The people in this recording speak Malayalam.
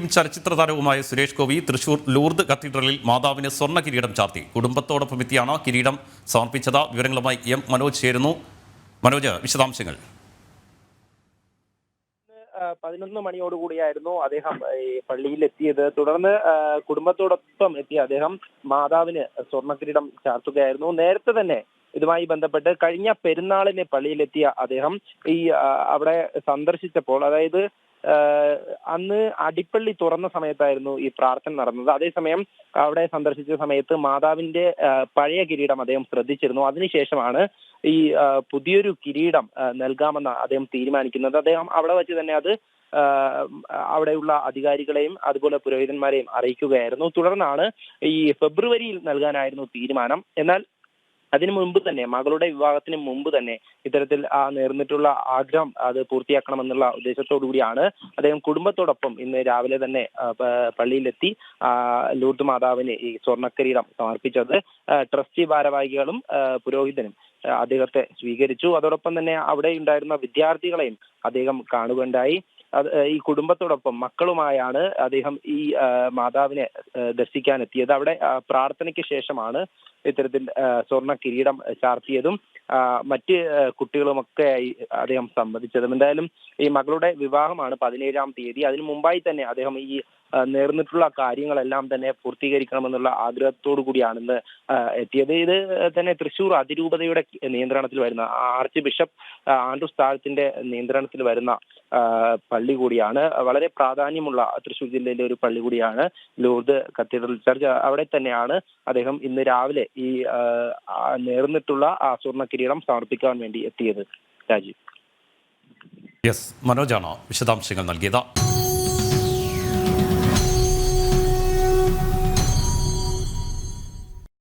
എം ചലച്ചിത്ര താരവുമായ സുരേഷ് ഗോപി തൃശൂർ ലൂർദ് കത്തീഡ്രലിൽ മാതാവിന് സ്വർണ കിരീടം ചാർത്തി. കുടുംബത്തോടൊപ്പം എത്തിയാണ് കിരീടം സമർപ്പിച്ചത്. വിവരങ്ങളുമായി എം മനോജ് ചേരുന്നു. മനോജ് വിശദാംശങ്ങൾ. പതിനൊന്ന് മണിയോടുകൂടിയായിരുന്നു അദ്ദേഹം പള്ളിയിൽ എത്തിയത് തുടർന്ന് കുടുംബത്തോടൊപ്പം എത്തിയ അദ്ദേഹം മാതാവിന് സ്വർണക്കിരീടം ചാർത്തുകയായിരുന്നു. നേരത്തെ തന്നെ ഇതുമായി ബന്ധപ്പെട്ട് കഴിഞ്ഞ പെരുന്നാളിന് പള്ളിയിലെത്തിയ അദ്ദേഹം ഈ അവിടെ സന്ദർശിച്ചപ്പോൾ അതായത് അന്ന് അടിപ്പള്ളി തുറന്ന സമയത്തായിരുന്നു ഈ പ്രാർത്ഥന നടന്നത്. അതേസമയം അവിടെ സന്ദർശിച്ച സമയത്ത് മാതാവിന്റെ പഴയ കിരീടം അദ്ദേഹം ശ്രദ്ധിച്ചിരുന്നു. അതിനുശേഷമാണ് ഈ പുതിയൊരു കിരീടം നൽകാമെന്ന് അദ്ദേഹം തീരുമാനിക്കുന്നത്. അദ്ദേഹം അവിടെ വെച്ച് തന്നെ അത് അവിടെയുള്ള അധികാരികളെയും അതുപോലെ പുരോഹിതന്മാരെയും അറിയിക്കുകയായിരുന്നു. തുടർന്നാണ് ഈ ഫെബ്രുവരിയിൽ നൽകാനായിരുന്നു തീരുമാനം. എന്നാൽ അതിനു മുമ്പ് തന്നെ മകളുടെ വിവാഹത്തിന് മുമ്പ് തന്നെ ഇത്തരത്തിൽ ആ നേർന്നിട്ടുള്ള ആഗ്രഹം അത് പൂർത്തിയാക്കണമെന്നുള്ള ഉദ്ദേശത്തോടു കൂടിയാണ് അദ്ദേഹം കുടുംബത്തോടൊപ്പം ഇന്ന് രാവിലെ തന്നെ പള്ളിയിലെത്തി ലൂർദ് മാതാവിന് ഈ സ്വർണക്കിരീടം സമർപ്പിച്ചത്. ട്രസ്റ്റി ഭാരവാഹികളും പുരോഹിതനും അദ്ദേഹത്തെ സ്വീകരിച്ചു. അതോടൊപ്പം തന്നെ അവിടെ ഉണ്ടായിരുന്ന വിദ്യാർത്ഥികളെയും അദ്ദേഹം കാണുകയുണ്ടായി. ഈ കുടുംബത്തോടൊപ്പം മക്കളുമായാണ് അദ്ദേഹം ഈ മാതാവിനെ ദർശിക്കാൻ എത്തിയത് അവിടെ പ്രാർത്ഥനയ്ക്ക് ശേഷമാണ് ഇത്തരത്തിൽ സ്വർണ കിരീടം ചാർത്തിയതും മറ്റ് കുട്ടികളുമൊക്കെ അദ്ദേഹം സംബന്ധിച്ചതും എന്തായാലും ഈ മകളുടെ വിവാഹമാണ് പതിനേഴാം തീയതി. അതിനു മുമ്പായി തന്നെ അദ്ദേഹം ഈ നേർന്നിട്ടുള്ള കാര്യങ്ങളെല്ലാം തന്നെ പൂർത്തീകരിക്കണമെന്നുള്ള ആഗ്രഹത്തോടു കൂടിയാണ് ഇന്ന് എത്തിയത്. ഇത് തന്നെ തൃശൂർ അതിരൂപതയുടെ നിയന്ത്രണത്തിൽ വരുന്ന ആർച്ച് ബിഷപ്പ് ആൻഡ്രൂസ് താഴത്തിന്റെ നിയന്ത്രണത്തിൽ വരുന്ന പള്ളി കൂടിയാണ്. വളരെ പ്രാധാന്യമുള്ള തൃശ്ശൂർ ജില്ലയിലെ ഒരു പള്ളി കൂടിയാണ് ലൂർദ് കത്തീഡ്രൽ ചർച്ച്. അവിടെ തന്നെയാണ് അദ്ദേഹം ഇന്ന് രാവിലെ ഈ നേർന്നിട്ടുള്ള ആ സ്വർണ കിരീടം സമർപ്പിക്കാൻ വേണ്ടി എത്തിയത്. രാജീവ്. യെസ് മനോജാണ് വിശദാംശങ്ങൾ നൽകിയത്.